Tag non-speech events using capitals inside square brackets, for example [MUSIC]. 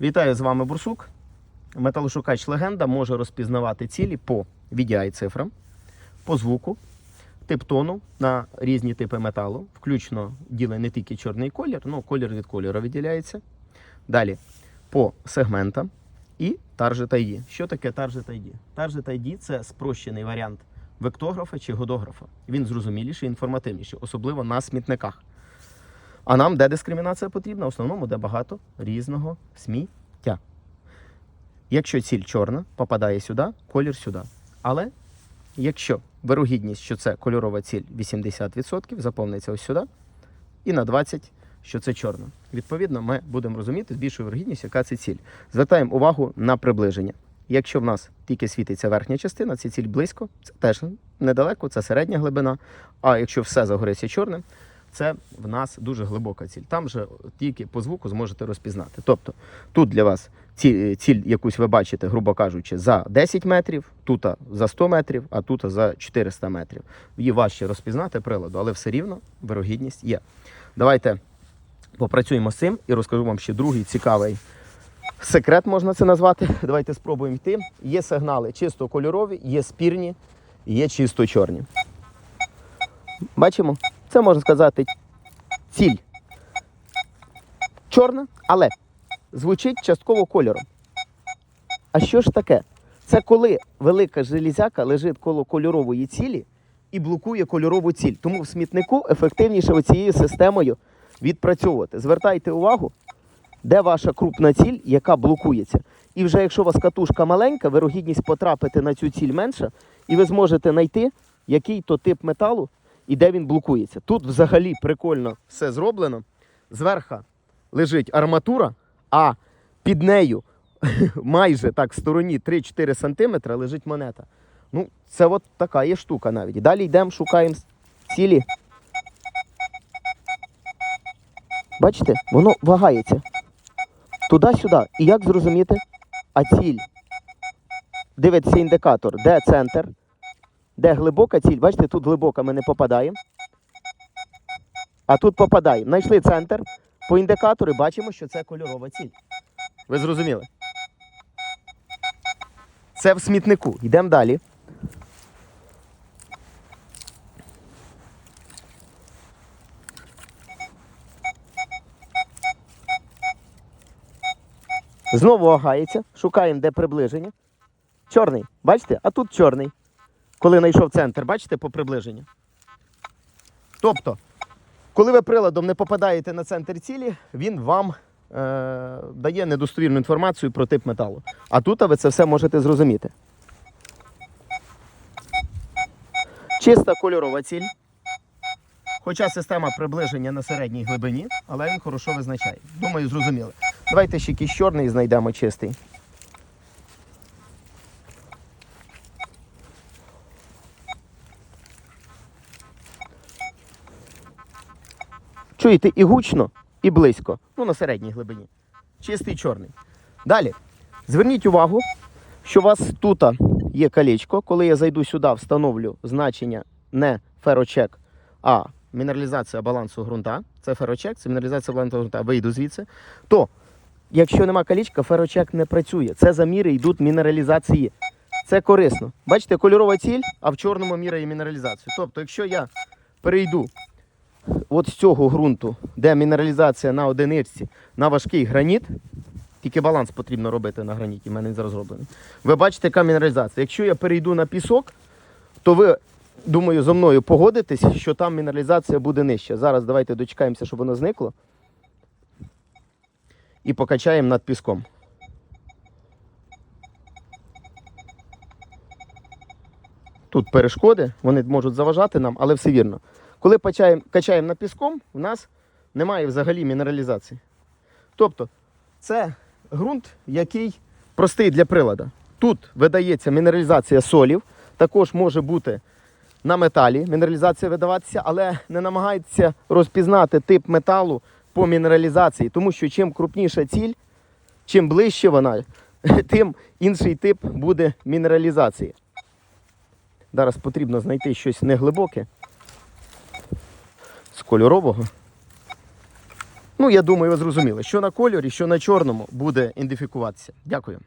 Вітаю з вами Бурсук. Металошукач легенда може розпізнавати цілі по VDI цифрам, по звуку, тип тону на різні типи металу, включно діле не тільки чорний колір, ну колір від кольору виділяється. Далі по сегментам і Target ID. Що таке Target ID? Target ID це спрощений варіант вектографа чи годографа. Він зрозуміліший, інформативніший, особливо на смітниках. А нам де дискримінація потрібна? В основному, де багато різного сміття. Якщо ціль чорна, попадає сюди, колір сюди. Але якщо вирогідність, що це кольорова ціль 80%, заповниться ось сюди, і на 20%, що це чорна. Відповідно, ми будемо розуміти з більшою вирогідністю, яка це ціль. Звертаємо увагу на приближення. Якщо в нас тільки світиться верхня частина, це ціль близько, це теж недалеко, це середня глибина. А якщо все загориться чорним, це в нас дуже глибока ціль. Там же тільки по звуку зможете розпізнати. Тобто тут для вас ці- ціль, якусь ви бачите, грубо кажучи, за 10 метрів, тут за 100 метрів, а тут за 400 метрів. Її важче розпізнати приладу, але все рівно вирогідність є. Давайте попрацюємо з цим і розкажу вам ще другий цікавий секрет, можна це назвати. [LAUGHS] Давайте спробуємо йти. Є сигнали чисто кольорові, є спірні, є чисто чорні. Бачимо? Це можна сказати ціль. Чорна, але звучить частково кольором. А що ж таке? Це коли велика железяка лежить коло кольорової цілі і блокує кольорову ціль. Тому в смітнику ефективніше оцією системою відпрацьовувати. Звертайте увагу, де ваша крупна ціль, яка блокується. І вже якщо у вас катушка маленька, вирогідність потрапити на цю ціль менша, і ви зможете знайти, який то тип металу і де він блокується. Тут взагалі прикольно все зроблено. Зверху лежить арматура, а під нею [LAUGHS] майже так в стороні 3-4 см лежить монета. Ну, це от така є штука навіть. Далі йдемо, шукаємо цілі. Бачите, воно вагається. Туди-сюди. І як зрозуміти? А ціль. Дивиться індикатор, де центр, де глибока ціль. Бачите, тут глибока ми не попадаємо. А тут попадаємо. Знайшли центр. По індикатору бачимо, що це кольорова ціль. Ви зрозуміли? Це в смітнику. Йдемо далі. Знову огається, шукаємо, де приближення. Чорний, бачите? А тут чорний. Коли знайшов центр, бачите, по приближенню. Тобто, коли ви приладом не попадаєте на центр цілі, він вам е, дає недостовірну інформацію про тип металу. А тут ви це все можете зрозуміти. Чиста кольорова ціль. Хоча система приближення на середній глибині, але він хорошо визначає. Думаю, зрозуміли. Давайте ще якийсь чорний знайдемо чистий. Чуєте, і гучно, і близько. Ну, на середній глибині. Чистий чорний. Далі. Зверніть увагу, що у вас тут є колечко. Коли я зайду сюди, встановлю значення не ферочек, а мінералізація балансу ґрунта. Це ферочек, це мінералізація балансу ґрунта. Вийду звідси. То, якщо нема колічка, ферочек не працює. Це заміри йдуть мінералізації. Це корисно. Бачите, кольорова ціль, а в чорному міряє мінералізацію. Тобто, якщо я перейду от з цього ґрунту, де мінералізація на одиничці, на важкий граніт, тільки баланс потрібно робити на граніті, в мене зараз зроблений. Ви бачите, яка мінералізація. Якщо я перейду на пісок, то ви, думаю, зо мною погодитесь, що там мінералізація буде нижча. Зараз давайте дочекаємося, щоб воно зникло. І покачаємо над піском. Тут перешкоди, вони можуть заважати нам, але все вірно. Коли качаємо, качаємо над піском, у нас немає взагалі мінералізації. Тобто, це ґрунт, який простий для прилада. Тут видається мінералізація солів, також може бути на металі мінералізація видаватися, але не намагається розпізнати тип металу по мінералізації, тому що чим крупніша ціль, чим ближче вона, [LAUGHS] тим інший тип буде мінералізації. Зараз потрібно знайти щось неглибоке кольорового. Ну, я думаю, ви зрозуміли, що на кольорі, що на чорному буде ідентифікуватися. Дякую.